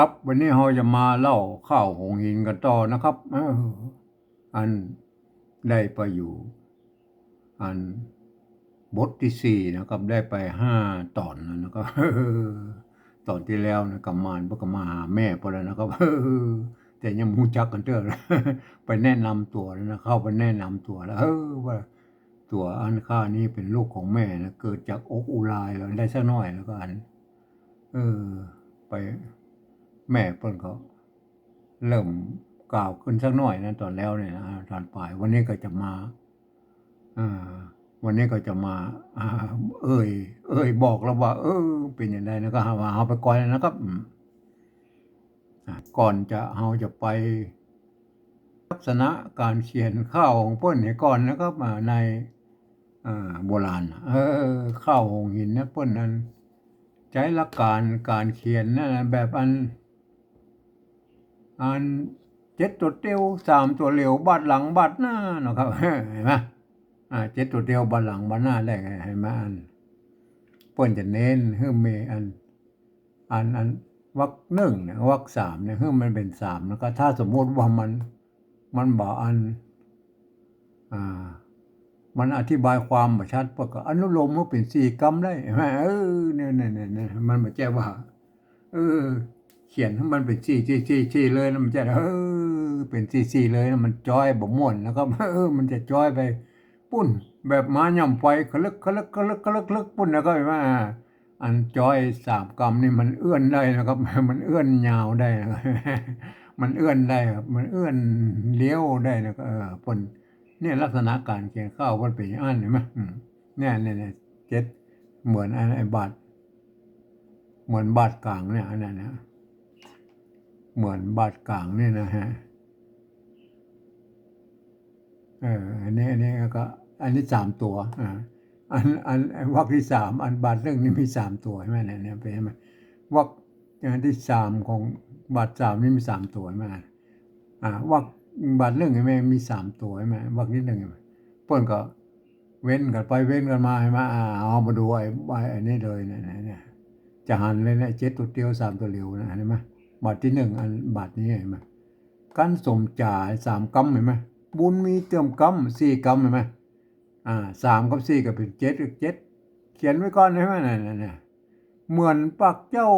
ครับวันนี้เราจะมาเล่าข้าวหงหินกันต่อนะครับอันได้ไปอยู่ อันบทที่สี่นะครับ ได้ไปห้าตอนแล้วนะครับตอนที่แล้วนะกำมานพวกมาหาแม่พอแล้วนะครับแต่ยังมูจักกันเถอะไปแนะนำตัวแล้วนะเข้าไปแนะนำตัวแล้วเออว่าตัวอันข้านี้เป็นลูกของแม่นะเกิดจากอกอุลายแล้วได้สักหน่อยแล้วก็อัน เออ ไป แม่เปิ้นก็เริ่มกล่าวขึ้นสักหน่อยนะตอนแล้วเนี่ยนะตอนปลายวันนี้ก็จะมาอ่าวันนี้ก็จะมาอ่าเอ่ย เอ่ยบอกแล้วว่า เออ เป็นอย่างไรนะก็หาว่าเอาไปก่อนนะครับก่อนจะเราจะไปลักษณะการเขียนข้าวของเปิ้นเนี่ยก่อนนะครับมาในโบราณ เออข้าวหงหินนะเปิ้นนั้น ใช้หลักการการเขียนนั่นน่ะแบบอัน อันเจ็ดตัวเตียวสามตัวเหลวบาดหลังบาดหน้าเนาะครับเห็นไหมอ่าเจ็ดตัวเตียวบาดหลังบาดหน้าได้ไงเห็นไหมอันเปิ้นจะเน้นเฮือเมอันอันอันวรรคหนึ่งเนี่ยวรรคสามเนี่ยเฮือมันเป็นสามแล้วก็ถ้าสมมติว่ามันมันบอกอันอ่ามันอธิบายความบ่ชัดปก็อนุโลมว่าเป็นสี่กรรมได้เห็นไหมเออเนี่ยเนี่ยเนี่ยเนี่ยมันบ่แจ้ว่า เออ เขียนให้มันเป็นสี่สี่สี่สี่เลยนมันจะเออเป็นสี่สี่เลยนะมันจ้อยบ่ม่วนแล้วก็เออมันจะจ้อยไปปุ้นแบบม้าย่ำไฟคลึกคลึกคลึกคลึกคลึกปุ้นแล้วก็เห็นไหมอันจ้อยสามกรรมนี่มันเอื้อนได้นะครับ มันเอื้อนยาวได้นะครับมันเอื้อนได้ครับมันเอื้อนเลี้ยวได้นะเออปนเนี่ยลักษณะการเขียนข้าวมันเป็นอันเห็นไหมเนี่ยเนี่ยเนี่ยเจ็ดเหมือนอันไอ้บาทเหมือนบาทกลางเนี่ยอันนั้นนะ เหมือนบาทกลางเนี่ยนะฮะเอออันนี้อันนี้ก็ อันนี้สามตัวอ่าอันอันอันวรรคที่สามอันบาทเรื่องนี้มีสามตัวใช่ไหมเนี่ยเนี่ยเป็นไหมวรรคอันที่สามของบาทสามนี่มีสามตัวใช่ไหมอ่าวรรคบาทเรื่องใช่ไหมมีสามตัวใช่ไหมวรรคที่หนึ่งใช่ไหมเพิ่นก็เว้นกันไปเว้นกันมาใช่ไหมอ่าเอามาดูไอ้ไอ้ไอ้นี่เลยเนี่ยเนี่ยนี่ยจะหันเลยเนี่ยเจ็ดตัวเดียวสามตัวเหลียวนะเห็นไหม บาทที่หนึ่งอันบาทนี้เห็นไหมการสมจ่ายสามกำเห็นไหมบุญมีเติมกำสี่กำเห็นไหมอ่าสามกับสี่ก็เป็นเจ็ดเจ็ดเขียนไว้ก่อนใช่ไหมนั่นน่ะเนี่ยเหมือนปักเจ้า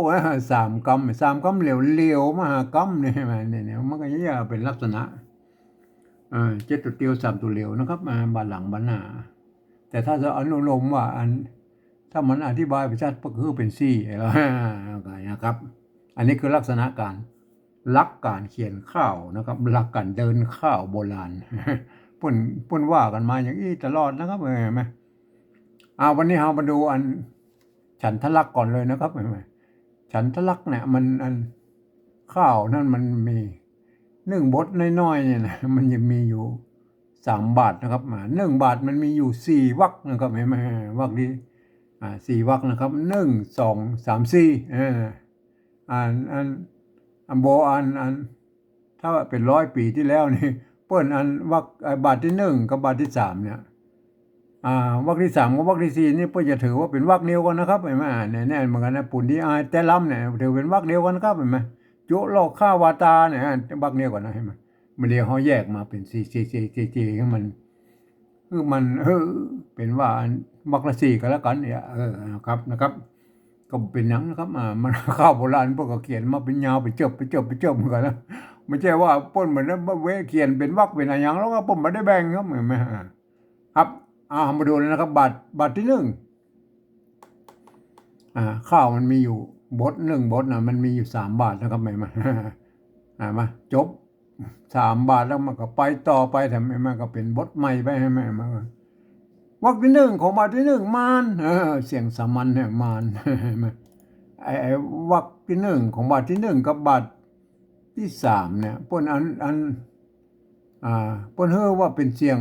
สามกำสามกำเหลวเหลวมหากำเนี่ยใช่ไหมเนี่ยเนี่ยมันก็จะเป็นลักษณะอ่าเจ็ดตัวเตียวสามตัวเหลวนะครับมาบานหลังบานหน้าแต่ถ้าจะอนุโลมว่าอันถ้ามันอธิบายไปชัดก็คือเป็นสี่แล้วนะครับ อันนี้คือลักษณะการลักการเขียนข้าวนะครับลักการเดินข้าวโบราณปุ่นปุ่นว่ากันมาอย่างนี้ตลอดนะครับเห็นไหมอ่าวันนี้เรามาดูอัน ฉันทลักก่อนเลยนะครับเห็นไหมฉันทลักเนี่ยมันอันข้าวนั่นมันมีหนึ่งบทน้อยๆเนี่ยนะมันจะมีอยู่สามบาทนะครับมาหนึ่งบาทมันมีอยู่สี่วรรคนะครับเห็นไหมวรรคนี้อ่าสี่วรรคนะครับหนึ่งสองสามสี่อ่า อันอันอันโบอันอันถ้าเป็นร้อยปีที่แล้วนี่เปิ้นอันวรรคไอบาทที่หนึ่งกับบาทที่สามเนี่ยอ่าวรรคที่สามกับวรรคที่สี่นี่เปิ้นจะถือว่าเป็นวรรคเดียวกันนะครับเห็นไหมเนี่ยแน่เหมือนกันนะปุ่นที่อายแต่ลำเนี่ยถือเป็นวรรคเดียวกันครับเห็นไหมโจโลกข้าวาตาเนี่ยวรรคเดียวกันนะเห็นไหมมันเดียวเขาแยกมาเป็นสี่สี่สี่สี่สี่ให้มันคือมันเออเป็นว่าอันวรรคละสี่ก็แล้วกันเนี่ยเออนะครับนะครับ ก็เป็นหนังนะครับอ่ามันข้าวโบราณพวกก็เขียนมาเป็นยาวไปเจบไปเจบไปเจบเหมือนกันนะไม่ใช่ว่าป้นเหมือนนั้นเวเขียนเป็นวรรคเป็นอะไรอย่างแล้วก็ป้นม่ได้แบ่งครับเหมือนไหมครับอ่ามาดูเลยนะครับบาทบาทที่หนึ่งอ่าข้าวมันมีอยู่บทหนึ่งบทนะมันมีอยู่สามบาทนะครับไหมมาอ่ามาจบสามบาทแล้วมันก็ไปต่อไปทำไมมันก็เป็นบทใหม่ไปให้ไหมมา วรรคที่หนึ่งของบาทที่หนึ่งมานเออเสียงสามัญเนี่ยมานไอ้ไอวรรคที่หนึ่งของบาทที่หนึ่งกับบาทที่สามเนี่ยเปิ้นอันอันอ่าเปิ้นเฮ้อว่าเป็นเสียง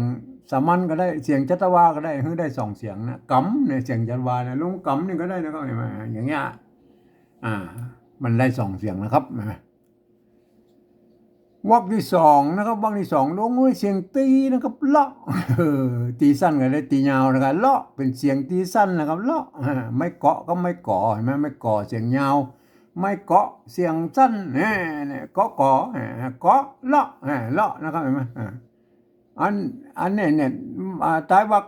สามัญก็ได้เสียงจัตวาก็ได้เฮ้อได้สองเสียงนะกำเนี่ยเสียงจัตวาเนี่ยลงกำนี่ก็ได้นะครับเห็นไหมอย่างเงี้ยอ่า มันได้สองเสียงนะครับนไหม วรรคที่สองนะครับวรรคที่สองลงด้วยเสียงตีนะครับเลาะตีสั้นก็ได้ตียาวนะครับเลาะเป็นเสียงตีสั้นนะครับเลาะไม่เกาะก็ไม่ก่อเห็นไหมไม่ก่อเสียงยาว ไม่เกาะเสียงสั้นเนี่ยเนี่ยเกาะเกาะเออเกาะเลาะเออเลาะนะครับเห็นไหมอันอันเนี่ยเนี่ยอ่าท้ายวรรค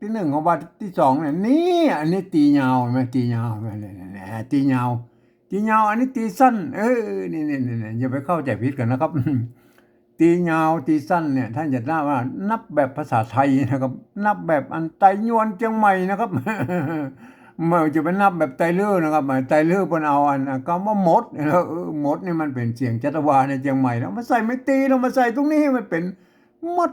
ที่หนึ่งของวรรคที่สองเนี่ยนี่อันนี้ตียาวเห็นไหมตียาวเห็นไหมเนี่ยเนี่ยเนี่ยตียาว ตียาวอันนี้ตีสั้น เออนี่นี่นี่อย่าไปเข้าใจผิดกันนะครับ ตียาวตีสั้นเนี่ยท่านจะทราว่า นับแบบภาษาไทยนะครับ นับแบบอันไตยวนเชียงใหม่นะครับเมื่อจะไปนับแบบไตเลือนะครับไตเลือเพิ่นเอาอันคำว่าหมดเออเออหมดนี่มันเป็นเสียงจัตวาในเชียงใหม่แล้วมาใส่ไม่ตีแล้วมาใส่ตรงนี้มันเป็นมด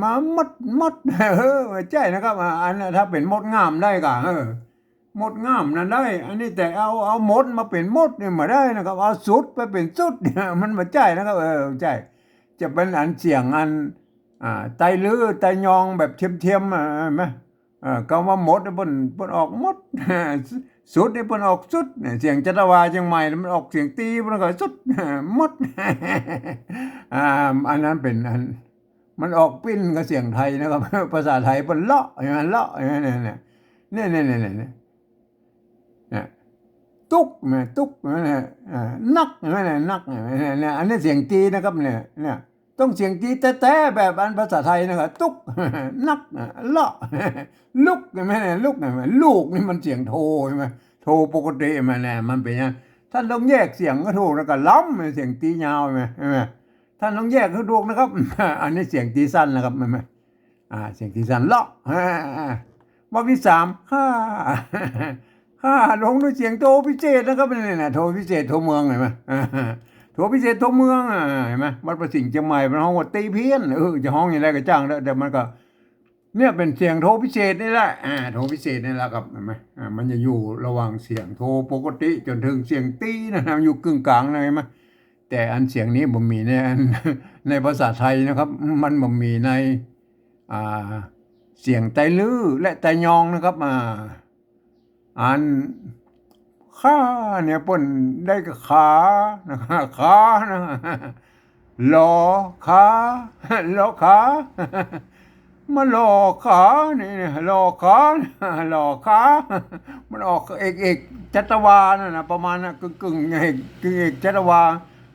มามดมดเออใช่นะครับอันนั้นถ้าเป็นมดงามได้ก็เออ มดงามนั่นได้ อันนี้แต่เอาเอามดมาเป็นมดเนี่ยมาได้นะครับ เอาสุดไปเป็นสุดเนี่ยมันม่ใช่นะครับเออใช่จะเป็นอันเสียงอันอ่าไตลือไตยองแบบเทียมๆอะเห็นไหมเอ่าก็ว่าหมดเนี่ยเพิ่นเพิ่นออกหมดสุดเนี่เพิ่นออกสุดเนี่ยเสียงจัตวาเชียงใหม่มันออกเสียงตีเพิ่นก็สุดหมดอ่าอันนั้นเป็นอันมันออกปิ้นกับเสียงไทยนะครับ ภาษาไทยเพิ่นเลาะอย่างนั้นเลาะอย่างนั้นเนี่ยเนี่ยเนี่ยเนี่ย ตุ๊กเนี่ยตุ๊กเนี่ยนักเนี่ยนักเนี่ยอันนี้เสียงจีนะครับเนี่ยเนี่ยต้องเสียงจีแต้ๆแบบอันภาษาไทยนะครับตุ๊กนักเลาะลุกใช่ไหมเนี่ยลุกใช่ไหมลูกนี่มันเสียงโทใช่ไหมโทปกติมันเนี่ยมันเป็นยังท่านต้องแยกเสียงก็ถูกแล้วก็ล้ำเสียงตียาวใช่ไหมท่านต้องแยกให้ถูกนะครับ อันนี้เสียงตีสั้นนะครับใช่ไหมอ่าเสียงตีสั้นเลาะอ่าว่าที่สามห้า ห้าลงด้วยเสียงโทพิเศษนะครับนี่นะโทพิเศษโทเมืองเห็นไหมโทพิเศษโทเมืองอะเห็นไหมวัดประสิงห์เชียงใหม่มันห้องว่าตีเพี้ยนเออจะห้องอย่างไรก็จ้างแล้วแต่มันก็ เนี่ยเป็นเสียงโทพิเศษนี่แหละอ่าโทพิเศษนี่แหละครับเห็นไหมอ่ามันจะอยู่ระหว่างเสียงโทปกติ จนถึงเสียงตีนะครับอยู่กึ่งกลางนะเห็นไหมแต่อันเสียงนี้ผมมีในอันในภาษาไทยนะครับ มันบ่มีในอ่าเสียงไตลื้อและไตยองนะครับอ่า อันข้าเนี่ยปิ้นได้กับขานะขานะหลอขาหลอขามาหลอขานี่หลอขาหลอขามันออกเอกเอกจัตวานั่นนะประมาณนะกึ่งกึ่งเอกกึ่งเอกจัตวา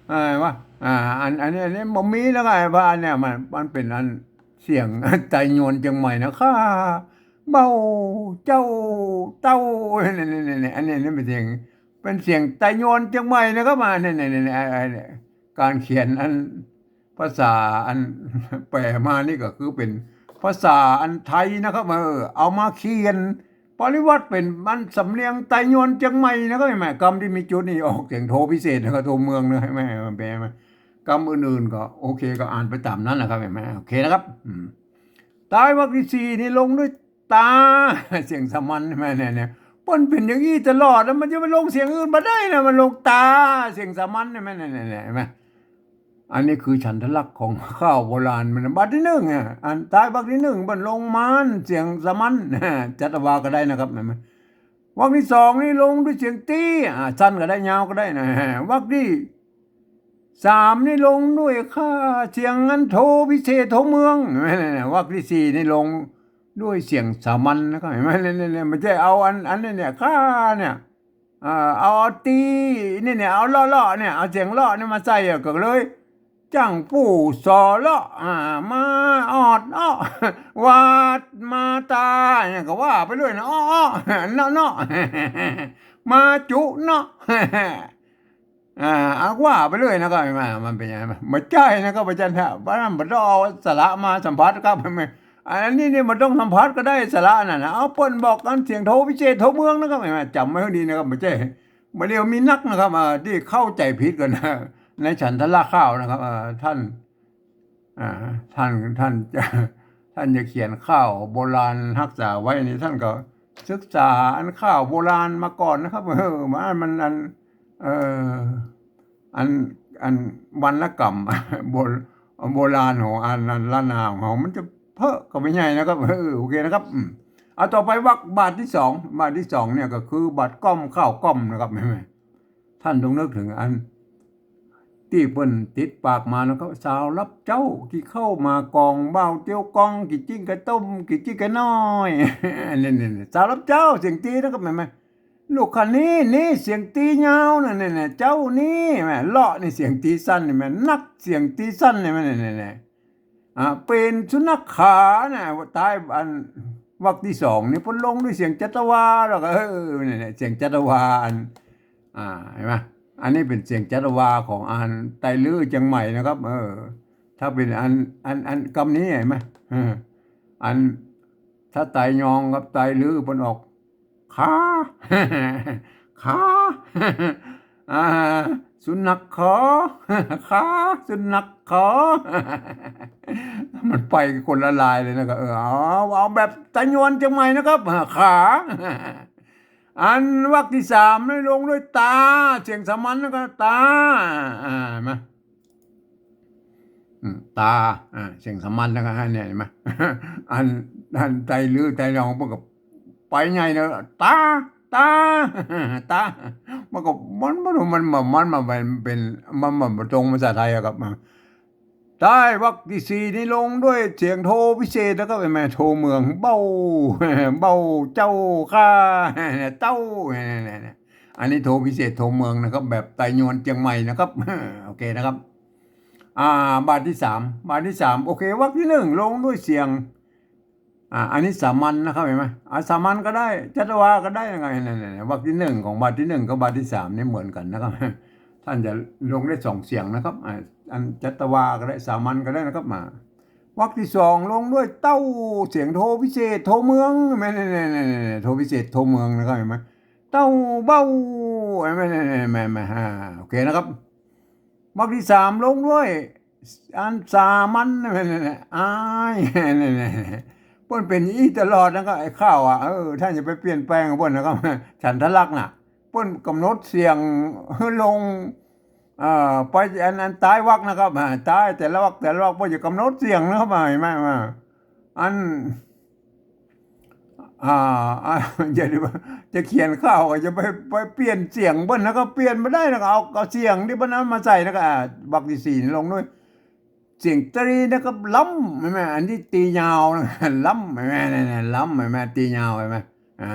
เออว่าอ่าอันอันนี้อันนี้บ่มีแล้วไงว่าอันเนี่ยมันมันเป็นอันเสียงไตโยนจังใหม่นะข้า เบาเจ้าเต้านี่นี่นี่อันนี้นี่เป็นเสียงเป็นเสียงไตโยนจังใหม่นะครับมาเนี่ยเนี่ยเนี่ยการเขียนอันภาษาอันแปลมานี่ก็คือเป็นภาษาอันไทยนะครับเออเอามาเขียนปริวัติเป็นมันสำเนียงไตยนจียงใหม่นะครับเห็ไหมกรรมที่มีจุดนี่ออกเสียงโทพิเศษนะครับโทเมืองนะเห็นไมมันแปลไหมกรรมอื่นๆก็โอเคก็อ่านไปตามนั้นนะครับเห็นไหมโอเคนะครับตายวรรคที่สี่นี่ลงด้วย ตาเสียงสมัญใช่เนี่ยเนี่ยมันเป็นอย่างนี้ตลอดแล้วมันจะไปลงเสียงอื่นมาได้นะมันลงตาเสียงสมัญใช่ไม่เนี่ยเนี่ยเห็นไหมอันนี้คือฉันทลักษณ์ของข้าวโบราณมันบัดที่หนึ่งอะอันตายบักที่หนึ่งบันลงมานเสียงสมันจัตวาก็ได้นะครับเห็นไหมวักที่สองนี่ลงด้วยเสียงตีอ่าสั้นก็ได้ยาวก็ได้นะวักที่สามนี่ลงด้วยค่าเสียงอันโทพิเศษโทเมืองวักที่สี่นี่ลง ด้วยเสียงสามัญนะครับเห็นไหมเนี่ยเนี่ยไม่ใช่เอาอันอันนี้เนี่ยค่าเนี่ยเอาตีนี่เนี่ยเอาล่อล่อเนี่ยเอาเสียงล่อเนี่ยมาใส่ก็เลยจังปู่สอลาะอ่ามาออดอ้อวาดมาตาเนี่ยก็ว่าไปเรื่อยนะอ้ออ้อเนาะเนาะมาจุเนาะอ่าอาว่าไปเรื่อยนะครับมามันเป็นยังไงมันใช่นะครับอาจารย์ครับบ้านมันต้อสาระมาสัมภาษณ์ครับไม่ อันนี้นี่มันต้องสัมภาษณ์ก็ได้สาระน่ะนะเอาเปิ้นบอกกันเสียงโทพิเศษโทเมืองนะครับไม่จำไม่ค่อยดีนะครับไม่ใช่มาเดียวมีนักนะครับที่เข้าใจผิดกันนะในฉันทละข้าวนะครับท่านอ่าท่านท่านจะท่านจะเขียนข้าวโบราณรักษาไว้นี่ท่านก็ศึกษาอันข้าวโบราณมาก่อนนะครับเออมันมันอันเอออันอันวรรณกรรมโบโบราณของอันนั้นละนาของมันจะ เพ้อก็ไม่ใช่นะครับเออโอเคนะครับอืมเอาต่อไปวักบาทที่สองบาทที่สองเนี่ยก็คือบาทก้อมข้าวก้อมนะครับไม่ไม่ท่านต้องนึกถึงอัน ที่เปิ้นติดปากมาแล้วก็สาวรับเจ้ากี่เข้ามากองเบาเตียวกองกี่จิ้งกระต้มกี่จิ้งกระน้อยนี่นี่ๆสาวรับเจ้าเสียงตีนะครับแม่แม่ลูกคันนี้นี่เสียงตียาวนั่นน่ะเจ้านี่แม่เลาะนี่เสียงตีสั้นนี่แม่นักเสียงตีสั้นนี่แม่เนี่ๆอ่า เป็นสุนัขขาน่ะตายอันวรรคที่สองนี่พนลงด้วยเสียงจัตวาแล้วก็เออนี่ๆเสียงจัตวาอันอ่าเห็นไหมอันนี้เป็นเสียงจัตวาของอันไตลือจังใหม่นะครับ เออ ถ้าเป็นอันอันอันคำนี้เห็นไหมอันถ้าไตยองกับไตลือเพนออกขาขาอ่า สุนัขขอขาสุนัขขอ มันไปคนละลายเลยนะครับเออเอาแบบตะยวนจังไหมนะครับขาอันวรรคที่สามไม่ลงด้วยตา เสียงสามัญแล้วก็ตาอ่านไหมาตาอ่าเสียงสามัญแล้วก็ให้เนี่ยเห็นไหมอันอันใจลือใจรองพวกกับไปไงเนอะตาตาตา มันก็มันมันมันมันมันมันเป็นเป็นมันมันตรงภาษาไทยอะครับได้วักที่สี่นี่ลงด้วยเสียงโทพิเศษแล้วก็เป็นแม่โทเมือง เบ้าเบ้าเจ้าข้าเต้าอันนี้โทพิเศษโทเมืองนะครับ แบบไตยวนเจียงใหม่นะครับโอเคนะครับ อ่าบาทที่สามบาทที่สามโอเควักที่หนึ่งลงด้วยเสียง อ่าอันนี้สามัญนะครับเห็นไหมอ่าสามัญก็ได้จัตวาก็ได้ยังไงเนั่ยเนๆวรรคที่หนึ่งของบาทที่หนึ่งกับบาทที่สามนี่เหมือนกันนะครับ ท่านจะลงได้สองเสียงนะครับอ่าอันจัตวาก็ได้สามัญก็ได้นะครับมาวรรคที่สองลงด้วยเต้าเสียงโทพิเศษ โทเมืองไม่ไม่ไม่ไม่ยโทพิเศษโทเมืองนะครับเห็นไหมเต้าเบ้าไม่ไม่ไม่ไม่ไม่ฮะโอเคนะครับวรรคที่สามลงด้วย อันสามัญไม่ไม่ไม่อายนี่นี่ เปิ้นเป็นอี้ตลอดนะครับไอ้ข้าวอะเออท่านอย่าไปเปลี่ยนแปลงเพิ่นนะครับฉันทะลักษ์น่ะเปิ้นกำหนดเสียงลงเอ่อไปอันอันตายวักนะครับตายแต่ละวักแต่ละวักเปิ้นจะกำหนดเสียงนะครับเห็นไหมมาอันอ่าอ่าอย่าดิว่าจะเขียนข้าวก็จะไปไปเปลี่ยนเสียงเบิ้ลแล้วก็เปลี่ยนไม่ได้นะครับเอาเอาเสียงที่เบิ้ลนั้นมาใส่นะครับบักที่สี่นี่ลงด้วย เสียงตรีนะครับล้ำใช่ไหมอันที่ตียาวนะล้ำใช่ไหมนี่นๆล้ำใช่ไหมตียาวใช่ไหมอ่า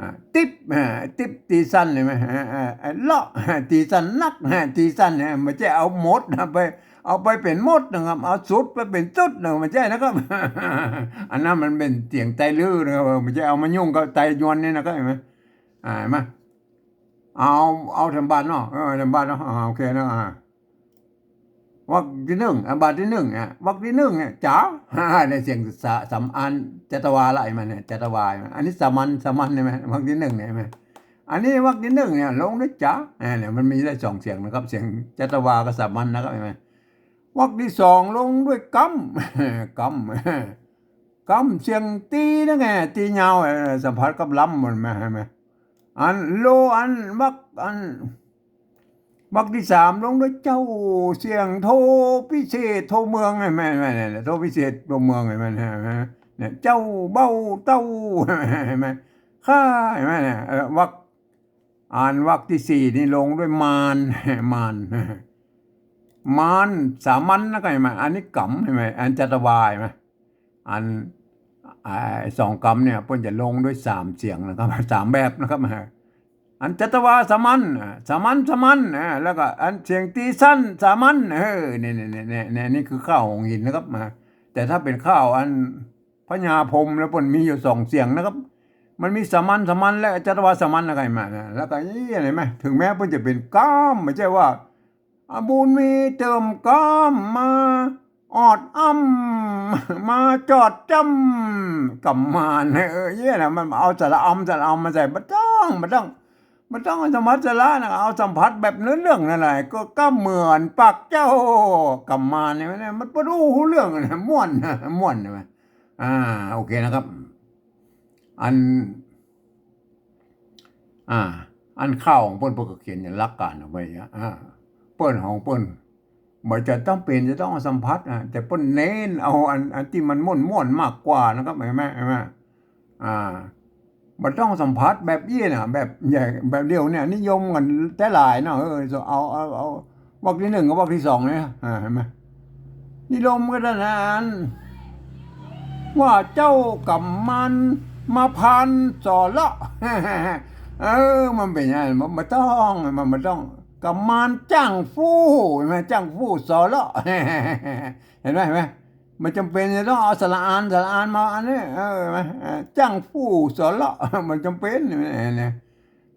อ่าติ๊บอ่าติ๊บตีสั้นใช่ไหมอ่าอ่าอ่าเลาะตีสั้นนักตีสั้นเนี่ยม่ใช่เอาหมดนะไป เอาไปเป็นหมดนะครับ เอาสุดไปเป็นจุดนะไม่ใช่นะครับ อันนั้นมันเป็นเสียงไตลื้อนะครับม่ใช่เอามายุ่งกับไตยวนนี่นะครับเห็นไหมอ่าเห็นไหมเอาเอาทำบ้านเนาะเออทำบ้านเนาะโอเคนะอ่า วักที่หนึ่งอันบาทที่หนึ่งอะวักที่หนึ่งเนี่ยจ๋าในเสียงสะสำอันจัตวาละไอ้มันเนี่ยจัตวาอันนี้สามัญสามัญใช่ไหมวักที่หนึ่งเนี่ยใช่ไหมอันนี้วักที่หนึ่งเนี่ยลงด้วยจ๋าอ่าเนี่ยมันมีได้สองเสียงนะครับ เสียงจัตวากับสามัญนะครับใช่ไหมวักที่สองลงด้วยกัมกัมกัมเสียงตีนั่นไงตียาวเออสัมผัสกับล้ำมันไหมใช่ไหมอันโลอันวักอัน บักที่สามลงด้วยเจ้าเสียงโทพิเศษโทเมืองไงแม่แม่เนี่ยโทพิเศษโทเมืองไงแม่เนี่ยเจ้าเบ้าเต้าเห็นไหมข้าเห็นไหมเนี่ยวักอ่านวักที่สี่นี่ลงด้วยมารมารมารสามัญนะก็เห็นไหมอันนี้กำเห็นไหมอันจัตวายไหมอันไอ้สองกำเนี่ยเพิ่นจะลงด้วยสามเสียงนะครับสามแบบนะครับ อันจัตวาสมัญอะสมัญสมัญอะแล้วก็อันเสียงตีสั้นสามัญเออเนี่ยเนี่ยเนี่ยเนี่ยนี่นี่คือข้าวของหินนะครับมาแต่ถ้าเป็นข้าวอันพญาพรมแล้วมันมีอยู่สองเสียงนะครับ มันมีสมัญสมัญและจัตวาสมัญอะไรมาแล้วก็นี่อะไรไหมถึงแม้เพิ่นจะเป็นก้ามไม่ใช่ว่าอบุญมีเติมก้ามมาออดอ้ำมาจอดจำกับมานเออเยี่ยนะมันเอาสระอำสระอำมาใส่มาต้องมาต้อง มันต้องอสมัชละนะเอาสัมผัสแบบเนื้อเรื่องนั่นแหละก็ก็เหมือนปากเจ้ากำมาเนี่ยมันมันปรู้เรื่องนะม่วนม่วนใช่ไหมอ่าโอเคนะครับ อัน อ่า อันข้าวของเปิ้นเปิ้นก็เขียนอย่างลักการเอาไว้อะอ่าเปิ้นของเปิ้นมันจะต้องเป็นจะต้องสัมผัสอะแต่เปิ้นเน้นเอาอันอันที่มันม่วนม่วนมากกว่านะครับเห็นไหมเห็นไหมอ่า มันต้องสัมผัสแบบยี่นะแบบใหญ่แบบเดียวเนี่ย นิยมกันแต่หลายเนาะเออเอาเอาเอาบอกที่หนึ่งกับบอกที่สองเนี่ยเห็นไหมนิยมกันนานว่าเจ้ากับมันมาพันสอเลาะเออ มันเป็นย่างนั้นมันไม่ต้องมันไม่ต้องกำมันจ้างฟู่เห็นไหมจ้างฟู่สอเลาะเห็นไหมเห็นไหม มันจำเป็นจะต้องเอาสระอานสระอานมาอันนี้เออไหมจ้างฟู่สอเลาะมันจำเป็นเนี่ย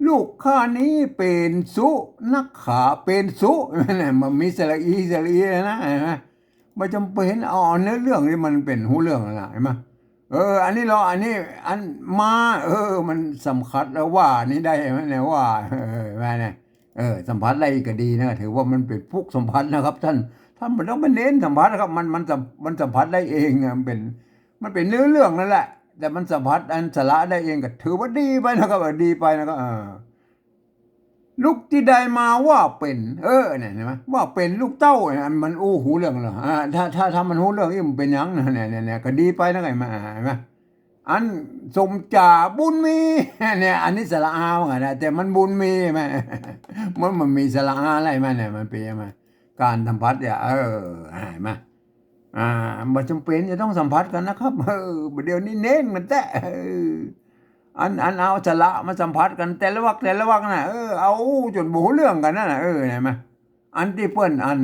ลูกข้านี้เป็นสุนักขาเป็นสุเนี่ยมันมีสระอีสระอีนะเห็นไหมมันจำเป็นเอาเนื้อเรื่องที่มันเป็นหูเรื่องอะไรเห็นไหมเออ อันนี้เราอันนี้อันมา เออ มันสัมผัสแล้วว่านี่ได้ไหมเนี่ยว่าเออแม่เนี่ยเออสัมผัสอะไรก็ดีนะถือว่ามันเป็นพุกสัมผัสนะครับท่าน ท่านไม่ต้องไปเน้นสัมผัสนะครับ มันมันสัมมันสัมผัสได้เองมันเป็น มันเป็นเนื้อเรื่องนั่นแหละ แต่มันสัมผัสอันสาระได้เองก็ถือว่าดีไปนะครับดีไปนะครับลูกที่ได้มาว่าเป็น เออเนี่ยเห็นไหมว่าเป็นลูกเต้าเนี่ยมันอู้หูเรื่องเหรออ่าถ้าถ้าถ้ามันหูเรื่องนี่มันเป็นยังเนี่ยเนี่ยเนี่ยก็ดีไปนะไงมาเห็นไหมอันสมจ่าบุญมีเนี่ย อันนี้สระอาเหมือนกันนะแต่มันบุญมีไหมมันมันมีสระอาอะไรไหมเนี่ยมันเป็นยังไง การสัมผัสเนี่ยเออห็นไหมอ่ามันจำเป็นจะต้องสัมผัสกันนะครับเออเดี๋ยวนี้เน้นมันแต่อันอันเอาสละมาสัมผัสกันแต่ละวักแต่ละวักน่ะเออเอาจนบูเรื่องกันนั่นน่ะเออเห็นไหมอันที่เปิ้นอัน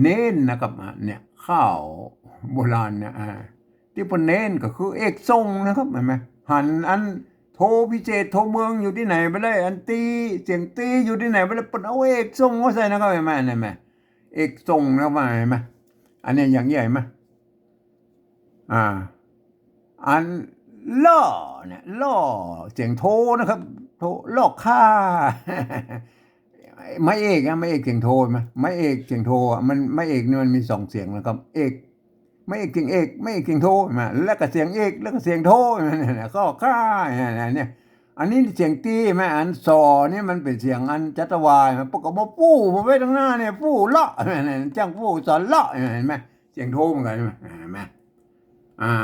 เน้นนะครับเนี่ยข้าวโบราณเนี่ยอ่าที่เปิ้นเน้นก็คือเอกทรงนะครับเห็นไหมหันอัน โทพิเศษโทเมืองอยู่ที่ไหนไปเลยอันตีเสียงตีอยู่ที่ไหนไปเลยเปิ้นเอาเอกทรงมาใส่นะครับเห็นไหมเห็นไหมเอกทรงนะครับเห็นไหมอันนี้อย่างใหญ่ไหมอ่า อันล่อเนี่ยล่อเสียงโทนะครับ โทล่อค่าไม่เอกอะไม่เอกเสียงโทไหมไม่เอกเสียงโทอะมันไม่เอกนี่มันมีสองเสียงนะครับ เอก ไม่เอกเสียงเอกไม่เอกเสียงโทใช่ไหมแล้วก็เสียงเอกแล้วก็เสียงโทใช่ไหมเนี่ยก็ค่าเนี่ยเนี่ยอันนี้เสียงตีไหมอันซอนี่มันเป็นเสียงอันจัตวายมันปกติปู้ผมไว้ตรงหน้าเนี่ยปู้เลาะเนี่ยจ้างปู้สอนเลาะเห็นไหมเสียงโทเหมือนกันใช่ไหมเห็นไหมอ่า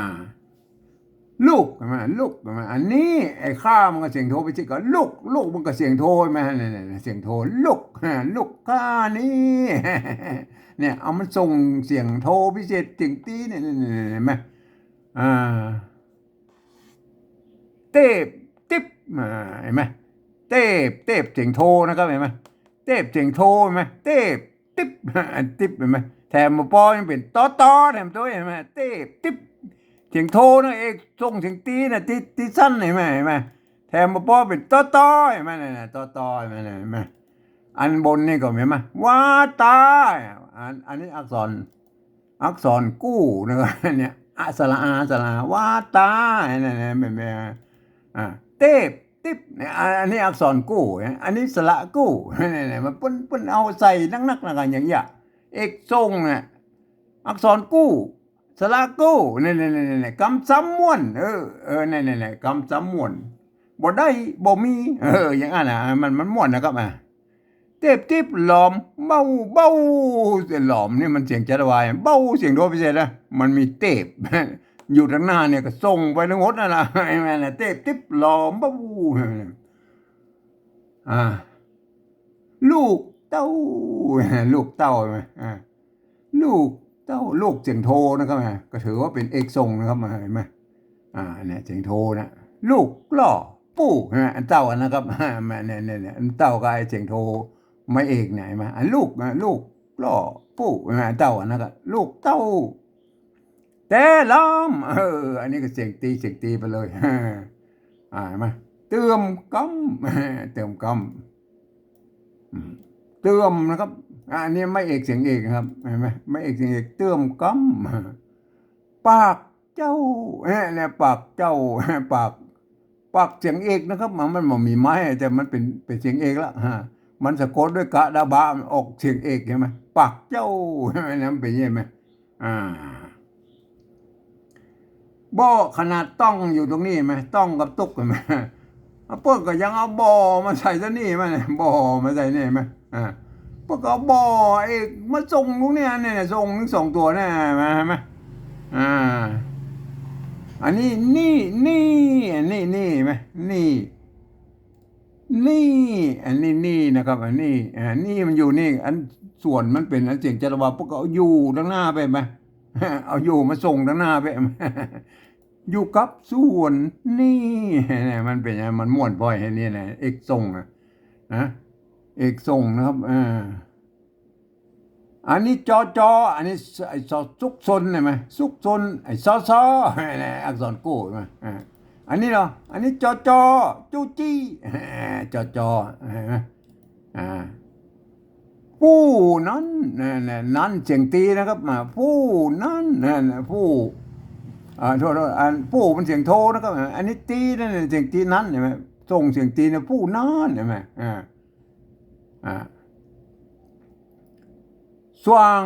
ลูกใช่ไหมลูกใช่ไหมอันนี้ไอ้ข้ามันก็เสียงโทไปสิก็ลูกลูกมันก็เสียงโทใช่ไหมเนี่ยเนี่ยเสียงโทลูกลูกข้านี่ เนี่ยเอามันส่งเสียงโทรพิเศษเสียงตีเนี่ยเนี่นี่ยเห็นไหมอ่าเต็บติ๊บอ่าเห็นไหมเต็บเต็บเสียงโทนะครับเห็นไหมเต็บเสียงโทเห็นไหมเต็บติ๊บติ๊บเห็นไหมแถมมาปอยังเป็นต้อต้อแถมตัวเห็นไหมเต็บติ๊บเสียงโทนะเอกส่งเสียงตีนะตีตีสั้นเห็นไหมเห็นไหมแถมมาปอเป็นต้อต้อเห็นไหมเนี่ยต้อต้อเห็นไหมเห็นไหมอันบนนี่ก็เห็นไหมว่าตา อันอันนี้อักษร อักษรกู้นะครับเนี่ยอะสระอาสระอาวาตาเนี่ยเนี่ยเป็นเป็นอ่าเทพติ๊บเนี่ยอันนี้อักษรกู้อันนี้สระกู้เนี่ยเนี่ยมันปุ่นปุ่นเอาใส่นักนักนะกันอย่างเงี้ยเอกทรงเนี่ยอักษรกู้สลากูนี่ยเนี่นี่นี่กำซ้ำม่วนเออเออเนี่นี่นี่กำซ้ำม่วนบ่ได้บ่มีเอออย่างนั้นนะมันมันม่วนนะครับอะ เต็บทิบหลอมเบาเบาเสียงหลอมนี่มันเสียงจัตวายเบาเสียงโดพิเศษนะมันมีเต็บอยู่ทางหน้าเนี่ยก็ส่งไปทั้งหมดนั่นละไอ้แม่น่ะเต็บทิบหลอมเบาอ่าลูกเต้าลูกเต้าไหมอ่าลูกเต้าลูกเสียงโทนะครับแม่ก็ถือว่าเป็นเอกทรงนะครับมาเห็นไหมอ่าเนี่ยเสียงโทนะลูกล่อปู่ใช่ไหมอันเต้าอันนะครับแม่เนี่ยเนี่ยเนี่ยอันเต้ากับไอ้เสียงโท ไม่เอกไหนมาลูกนะลูกล่อปู่ใช่ไหมอันเต้าอันนะครับลูกเต้าแต่ล้อมเออ อันนี้ก็เสียงตีเสียงตีไปเลยอ่าเห็นไหมเติมกำเติมกำอืมเติมนะครับอันนี้ไม่เอกเสียงเอกครับเห็นไหมไม่เอกเสียงเอกเติมกำปากเจ้าเนี่ยปากเจ้าปากปากเสียงเอกนะครับ มันมันมันมีไม้แต่มันเป็นเป็นเสียงเอกละฮะ มันสะกดด้วยกะดาบามันออกเสียงเอกใช่ไหมปากเจ้าใช่ไหมนะมันเป็นยังไงไหมอ่าบ่อขนาดต้องอยู่ตรงนี้ไหมต้องกับตุกเห็นไหมอะพวกก็ยังเอาบ่อมาใส่ซะนี่ไหมบ่อมาใส่นี่ไหมอ่าพวกเอาบ่อไอ้มาส่งตรงเนี้ยเนี่ยส่งทั้งสองตัวเนี่ยมาไหมอ่าอันนี้นี่นี่อันนี้นี่ไหมนี่ นี่ อันนี้นี่นะครับ อันนี้อ่านี่มันอยู่นี่ อันส่วนมันเป็นอันเสียงจรวาพวกเอาอยู่ด้านหน้าไปไหมเอาอยู่มาส่งด้านหน้าไปไหมอยู่กับส่วนนี่มันเป็นยังไงมันม่วนบ่อยให้นี่แหละเอกทรงนะเอกทรงนะครับอ่าอันนี้จอจออันนี้ไอ้ซอซุกซนใช่ไหมซุกซนไอ้ซอซอนี่อักษรกู้ใช่ไหมอ่า อันนี้เหรอ อันนี้จอจอจูจี้จอจออ่าผู้นั้นนั่นน่ะนั้นเสียงตีนะครับมาผู้นั้นนั่นผู้อ่าโทษอันผู้มันเสียงโทนะครับ อันนี้ตีนั่นเสียงตีนั้นเห็นไหมส่งเสียงตีนะผู้นั้นเห็นไหมอ่าอ่าสว่าง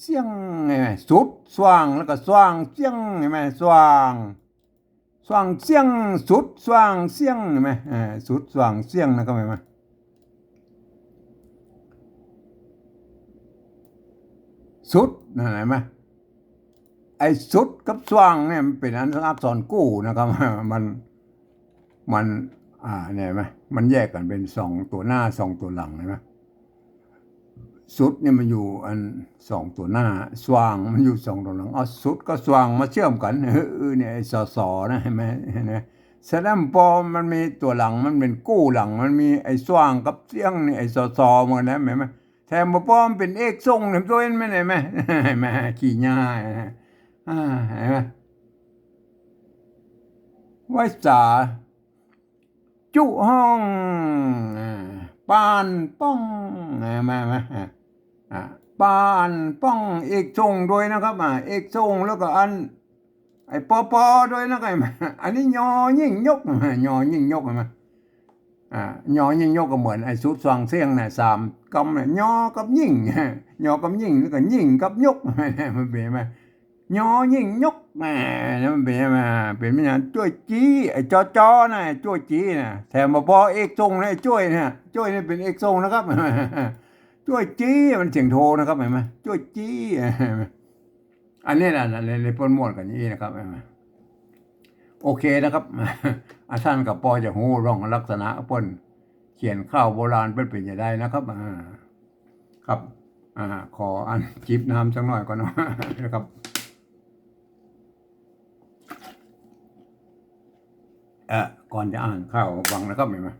เสียงเห็นไหมสุดสว่างแล้วก็สว่างเสียงเห็นไหมสว่าง สว่างเสียงสุดสว่างเสียงเห็นไหมอ่าสุดสว่างเสียงนะครับเห็นไหมสุดนั่นเห็นไหมไอ้สุดกับสว่างเนี่ยมันเป็นอันอักษรกู้นะครับมันมันอ่าเนี่ยไหมมันแยกกันเป็นสองตัวหน้าสองตัวหลังเห็นไหม สุดเนี่ยมันอยู่อันสองตัวหน้า สว่างมันอยู่สองตัวหลังเอาสุดก็สว่างมาเชื่อมกันเออเนี่ยไอ้สอสอนะเห็นไหมเห็นไหมแสดงพอมันมีตัวหลังมันเป็นกู้หลัง มันมีไอ้สว่างกับเสียงนี่ไอ้สอสอหมันนะเห็นไหมแถมมาป้อมเป็นเอกทรงเนี่ยตัวเองไหม่ได้ไหมแม่ขี้ง่ายนะอ่าเห็นไหมไว้สาจุห้องอ่าปานป้องเห็นไหมไหมอ่า ปานป้องเอกทรงด้วยนะครับอ่าเอกทรงแล้วก็อัน ไอ้ปอปอด้วยนะครับอันนี้ยอยิ่งยกยอยิ่งยกเห็นไหมอ่ายอยิ่งยกก็เหมือนไอ้สุดสว่างเสียงเนี่ยสามกำเนี่ยยอกับยิ่งยอกับยิ่งแล้วก็ยิ่งกับยกมันเป็นไหมยอยิ่งยกแหมมันเป็นไหมเป็นไม่ใช่จ้วยจี้ไอ้จอจอนะจ้วยจี้นะแถมมาพอเอกทรงนะจ้วยเนี่ยจ้วยนี่เป็นเอกทรงนะครับ จ้วยจี้มันเสียงโทนะครับเห็นไหมจ้วยจี้อันนี้นะในในปนมวดกันนี้นะครับเห็นไหมโอเคนะครับอาท่านกับปอจะหูร่องลักษณะปนเขียนข้าวโบราณเป็นเป็นอย่างไรนะครับครับอ่าขออันจิบน้ำสักหน่อยก่อนนะนะครับเอ่อก่อนจะอ่านข้าวฟังนะครับเห็นไหม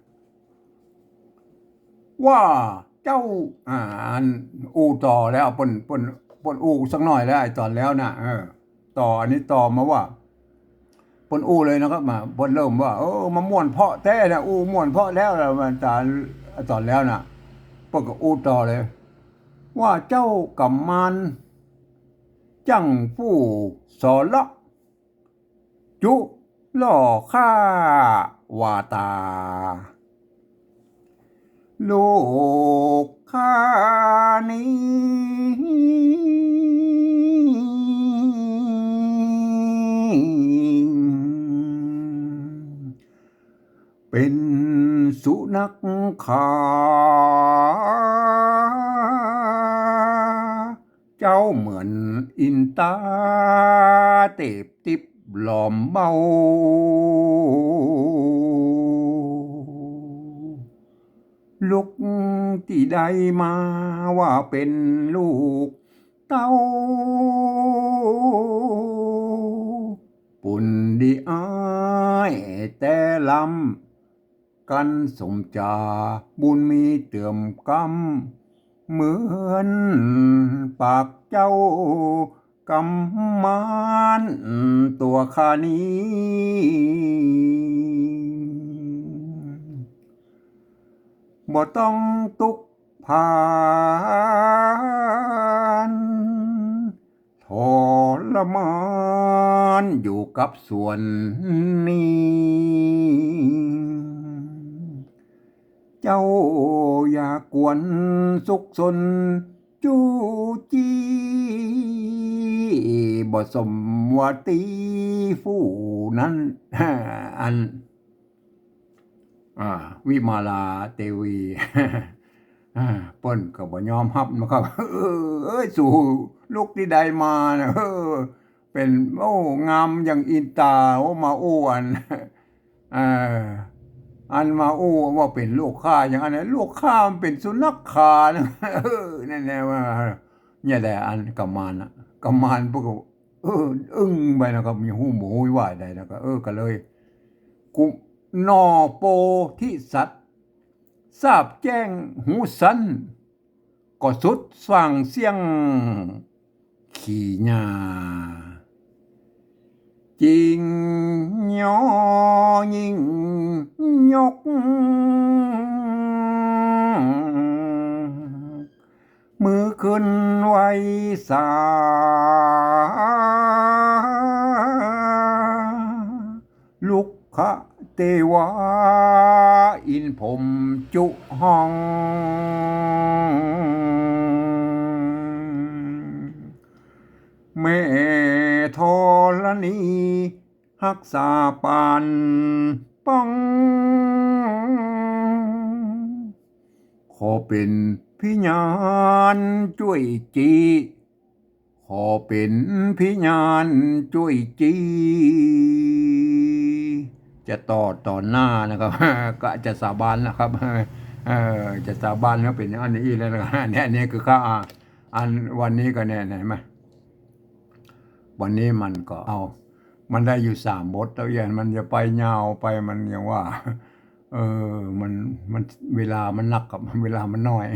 ว่า เจ้าอ่าอันอูต่อแล้วปนปนปนอูสักหน่อยแล้วไอ้ตอนแล้วนะเออ ต่ออันนี้ต่อมาว่าปนอู้เลยนะครับมาปนเริ่มว่าเออมาม่วนเพาะแท้นะอู้ม่วนเพาะแล้วแล้วมันตอนตอนแล้วนะปนก็อู้ต่อเลย ว่าเจ้ากำมันจังผู้สอละจุล่อข้าวาตา โลกข้านี้ เป็นสุนักขาเจ้าเหมือนอินตาเต็บติบหลอมเบา ลุกที่ใดมาว่าเป็นลูกเต้าปุ่นดีอ้ายแต่ลำกันสมจาบุญมีเติมกำเหมือนปากเจ้ากำมานตัวข้านี้ บ่ต้องตุกผานทรมานอยู่กับส่วนนี้ เจ้าอย่ากวนสุขสนจูจีบ่สมวตีผู้นั้นอัน วิมาลาเตวีป้นก็บ่ยอมรับนะครับ เออเอ้ยสู่ลูกที่ใดมานะเออ เป็นโอ้งามอย่างอินตาโอ้มาอ้วนเอออันมาอู้ว่าเป็นลูกข้าอย่างอันนั้นลูกข้ามันเป็นสุนัขขานะเออนั่นแหละว่าเนี่ยแหละอันกำมานะกำมานพวกเออ อึ้งไปนะครับมีหูหมูไหวายได้นะครับเออก็เลย กุ นอโปที่สัตว์ทราบแจ้งหูสันก็สุดสว่างเสียง ขี่ญาจริงยอยิงยก เทวาอินผมจุห้อง แม่ธรณีรักษาปานป้อง ขอเป็นพิญาณช่วยจีขอเป็นพิญาณช่วยจี จะต่อต่อหน้านะครับ ก็จะสาบานนะครับเออจะสาบานแล้วเป็นอันนี้แล้วนะครับเนี่ยนี่คือข้าอันวันนี้ก็เนี่ยเห็นไหมวันนี้มันก็เอา มันได้อยู่สามบทแล้วอย่างมันจะไปยาวไปมันยังว่า เออมันมันเวลามันนักกับเวลามันน้อย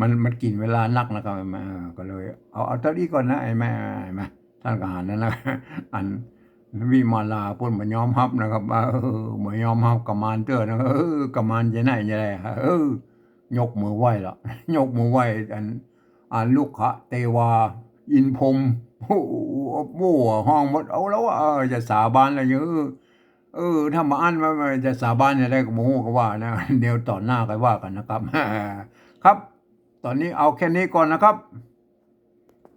มันมันกินเวลานักนะครับก็เลย เอาเอาเท่านี้ก่อนนะไอ้แม่ไอ้แม่ท่านก็หันนั่นนะอัน วิมาลาพ่นมายอมรับนะครับว่าเออมายอมรับกมานเตอร์นะเออกมานจะไหนจะไรเออยกมือไหว้ละยกมือไหว้อันอันลูกขะเตวา อินพรมโอ้โหห้องหมดเอาแล้วเออจะสาบานอะไรเยอะเออถ้ามาอันมาจะสาบานอะไรก็โมโหก็ว่านะเดี๋ยวต่อหน้าก็ว่ากันนะครับ ครับ ตอนนี้เอาแค่นี้ก่อนนะครับ